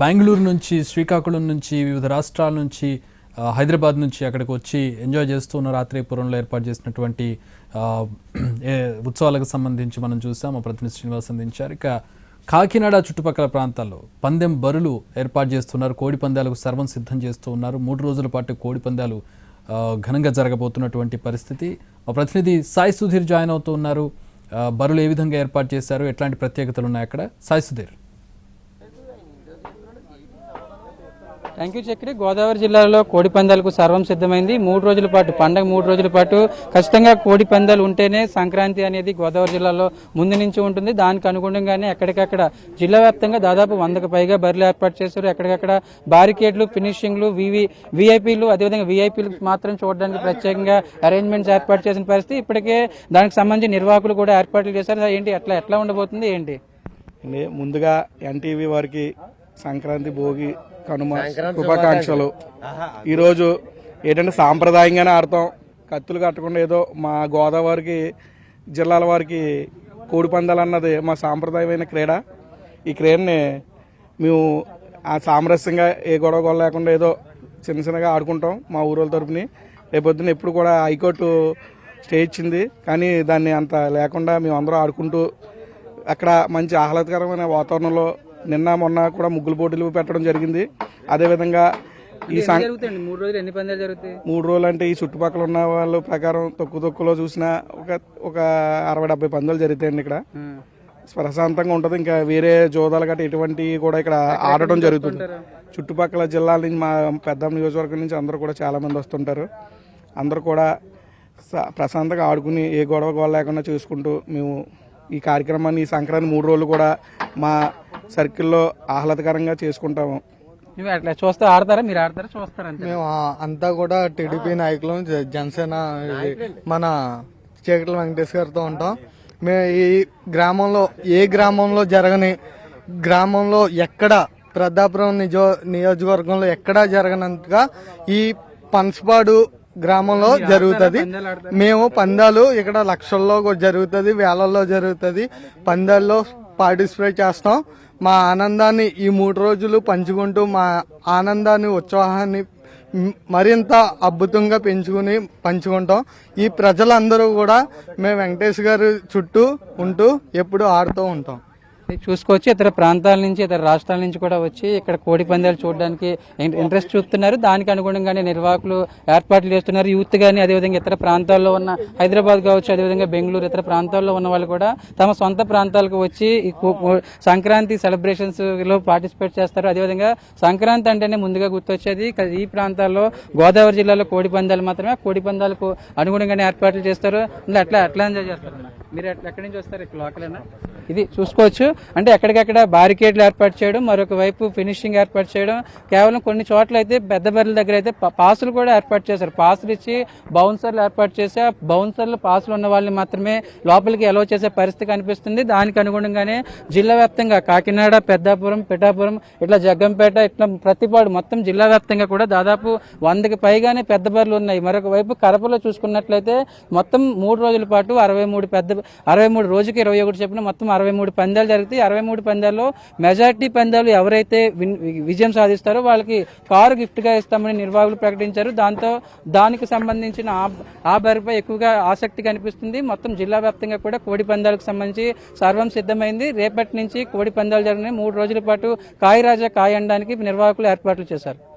బెంగళూరు నుంచి శ్రీకాకుళం నుంచి వివిధ రాష్ట్రాల నుంచి హైదరాబాద్ నుంచి అక్కడికి వచ్చి ఎంజాయ్ చేస్తూ ఉన్న రాత్రిపురంలో ఏర్పాటు చేసినటువంటి ఉత్సవాలకు సంబంధించి మనం చూసాం. మా ప్రతినిధి శ్రీనివాస్ అందించారు. ఇక కాకినాడ చుట్టుపక్కల ప్రాంతాల్లో పందెం బరులు ఏర్పాటు చేస్తున్నారు. కోడి పందాలకు సర్వం సిద్ధం చేస్తూ ఉన్నారు. మూడు రోజుల పాటు కోడి పందాలు ఘనంగా జరగబోతున్నటువంటి పరిస్థితి. మా ప్రతినిధి సాయి సుధీర్ జాయిన్ అవుతూ ఉన్నారు. బరులు ఏ విధంగా ఏర్పాటు చేశారు? ఎట్లాంటి ప్రత్యేకతలు ఉన్నాయి అక్కడ? Sai Sudheer. Thank you Chakri. Godavari జిల్లాలో కోడి పందాలకు సర్వం సిద్ధమైంది. మూడు రోజుల పాటు పండగ మూడు రోజుల పాటు ఖచ్చితంగా కోడి పందాలు ఉంటేనే సంక్రాంతి అనేది గోదావరి జిల్లాలో ముందు నుంచి ఉంటుంది. దానికి అనుగుణంగానే ఎక్కడికక్కడ జిల్లా వ్యాప్తంగా దాదాపు వందకు పైగా బరిలు ఏర్పాటు చేశారు. ఎక్కడికక్కడ బారికేడ్లు ఫినిషింగ్లు వివి విఐపీలు అదేవిధంగా విఐపీలు మాత్రం చూడడానికి ప్రత్యేకంగా అరేంజ్మెంట్స్ ఏర్పాటు చేసిన పరిస్థితి. ఇప్పటికే దానికి సంబంధించి నిర్వాహకులు కూడా ఏర్పాట్లు చేశారు. ఏంటి ఎట్లా ఎట్లా ఉండబోతుంది? ఏంటి? ముందుగా ఎన్టీవీ వారికి సంక్రాంతి భోగి కనుమ శుభాకాంక్షలు. ఈరోజు ఏంటంటే సాంప్రదాయంగానే ఆడతాం. కత్తులు కట్టకుండా ఏదో మా గోదావరికి జిల్లాల వారికి కోడి పందాలు అన్నది మా సాంప్రదాయమైన క్రీడ. ఈ క్రీడని మేము ఆ సామరస్యంగా ఏ గొడవ గొడవ లేకుండా ఏదో చిన్న చిన్నగా ఆడుకుంటాం మా ఊరోళ్ళ తరపుని. రేపొద్దున ఎప్పుడు కూడా హైకోర్టు స్టే ఇచ్చింది. కానీ దాన్ని అంత లేకుండా మేము అందరం ఆడుకుంటూ అక్కడ మంచి ఆహ్లాదకరమైన వాతావరణంలో నిన్న మొన్న కూడా ముగ్గులు పోటీలు పెట్టడం జరిగింది. అదేవిధంగా ఈ మూడు రోజులు ఎన్ని పందాలు జరుగుతాయి? మూడు రోజులు అంటే ఈ చుట్టుపక్కల ఉన్న వాళ్ళ ప్రకారం తొక్కు తొక్కులో చూసిన ఒక ఒక అరవై డెబ్బై పందాలు జరుగుతాయండి ఇక్కడ. ప్రశాంతంగా ఉంటుంది. ఇంకా వేరే జోదాలు గట్రా ఎటువంటి కూడా ఇక్కడ ఆడటం జరుగుతుంది. చుట్టుపక్కల జిల్లాల నుంచి మా పెద్ద నియోజకవర్గం నుంచి అందరూ కూడా చాలా మంది వస్తుంటారు. అందరూ కూడా ప్రశాంతంగా ఆడుకుని ఏ గొడవ గొడవ లేకుండా చూసుకుంటూ మేము ఈ కార్యక్రమాన్ని ఈ సంక్రాంతి మూడు రోజులు కూడా మా సర్కిల్లో ఆహ్లాదకరంగా చేసుకుంటాము. నువ్వు అట్లా చూస్తే ఆడతారా? మీరు ఆడతారా? చూస్తారా అంతే? మేము ఆ- అంతా కూడా టీడీపీ నాయకులు జ- జనసేన ఇది మన చీకటి వెంకటేష్ గారితో ఉంటాం. మేము ఈ గ్రామంలో ఏ గ్రామంలో జరగని గ్రామంలో ఎక్కడ ప్రతాపురం నిజో నియోజకవర్గంలో ఎక్కడా జరగనంతగా ఈ పనసపాడు గ్రామంలో జరుగుతుంది. మేము పందాలు ఇక్కడ లక్షల్లో కూడా జరుగుతుంది వేలల్లో జరుగుతుంది. పందాల్లో పార్టిసిపేట్ చేస్తాం. మా ఆనందాన్ని ఈ మూడు రోజులు పంచుకుంటూ మా ఆనందాన్ని ఉత్సాహాన్ని మరింత అద్భుతంగా పెంచుకుని పంచుకుంటాం. ఈ ప్రజలందరూ కూడా మేము వెంకటేష్ గారి చుట్టూ ఉంటూ ఎప్పుడు ఆడుతూ ఉంటాం. చూసుకోవచ్చు. ఇతర ప్రాంతాల నుంచి ఇతర రాష్ట్రాల నుంచి కూడా వచ్చి ఇక్కడ కోడి పందాలు చూడడానికి ఇంట్రెస్ట్ చూపుతున్నారు. దానికి అనుగుణంగానే నిర్వాహకులు ఏర్పాట్లు చేస్తున్నారు. యూత్ కానీ అదేవిధంగా ఇతర ప్రాంతాల్లో ఉన్న హైదరాబాద్ కావచ్చు అదేవిధంగా బెంగళూరు ఇతర ప్రాంతాల్లో ఉన్న వాళ్ళు కూడా తమ సొంత ప్రాంతాలకు వచ్చి సంక్రాంతి సెలబ్రేషన్స్లో పార్టిసిపేట్ చేస్తారు. అదేవిధంగా సంక్రాంతి అంటేనే ముందుగా గుర్తొచ్చేది. ఈ ప్రాంతాల్లో గోదావరి జిల్లాలో కోడి పందాలు మాత్రమే. కోడి పందాలకు అనుగుణంగానే ఏర్పాట్లు చేస్తారు. అట్లా అట్లా ఎంజాయ్ చేస్తారు. మీరు ఎక్కడి నుంచి వస్తారు? ఇక్కడ లోకలేనా? ఇది చూసుకోవచ్చు. అంటే ఎక్కడికక్కడ బారికేడ్లు ఏర్పాటు చేయడం మరొక వైపు ఫినిషింగ్ ఏర్పాటు చేయడం. కేవలం కొన్ని చోట్ల అయితే పెద్ద బర్రెల దగ్గర అయితే పాసులు కూడా ఏర్పాటు చేశారు. పాసులు ఇచ్చి బౌన్సర్లు ఏర్పాటు చేసి ఆ బౌన్సర్లు పాసులు ఉన్న వాళ్ళని మాత్రమే లోపలికి ఎలో చేసే పరిస్థితి కనిపిస్తుంది. దానికి అనుగుణంగానే జిల్లా వ్యాప్తంగా కాకినాడ పెద్దాపురం పిఠాపురం ఇట్లా జగ్గంపేట ఇట్లా ప్రతిపాడు మొత్తం జిల్లా వ్యాప్తంగా కూడా దాదాపు వందకి పైగానే పెద్ద బర్రెలు ఉన్నాయి. మరొక వైపు కడపలో చూసుకున్నట్లయితే మొత్తం మూడు రోజుల పాటు అరవై మూడు పెద్ద అరవై మూడు రోజుకి ఇరవై ఒకటి చెప్పిన మొత్తం అరవై మూడు పందాలు జరుగుతాయి. అరవై మూడు పందాల్లో మెజార్టీ పందాలు ఎవరైతే విన్- విజయం సాధిస్తారో వాళ్ళకి కారు గిఫ్ట్గా ఇస్తామని నిర్వాహకులు ప్రకటించారు. దాంతో దానికి సంబంధించిన ఆ- బరిపై ఎక్కువగా ఆసక్తి కనిపిస్తుంది. మొత్తం జిల్లా వ్యాప్తంగా కూడా కోడి పందాలకు సంబంధించి సర్వం సిద్ధమైంది. రేపటి నుంచి కోడి పందాలు జరిగినాయి మూడు రోజుల పాటు కాయరాజా కాయ అనడానికి నిర్వాహకులు ఏర్పాట్లు చేశారు.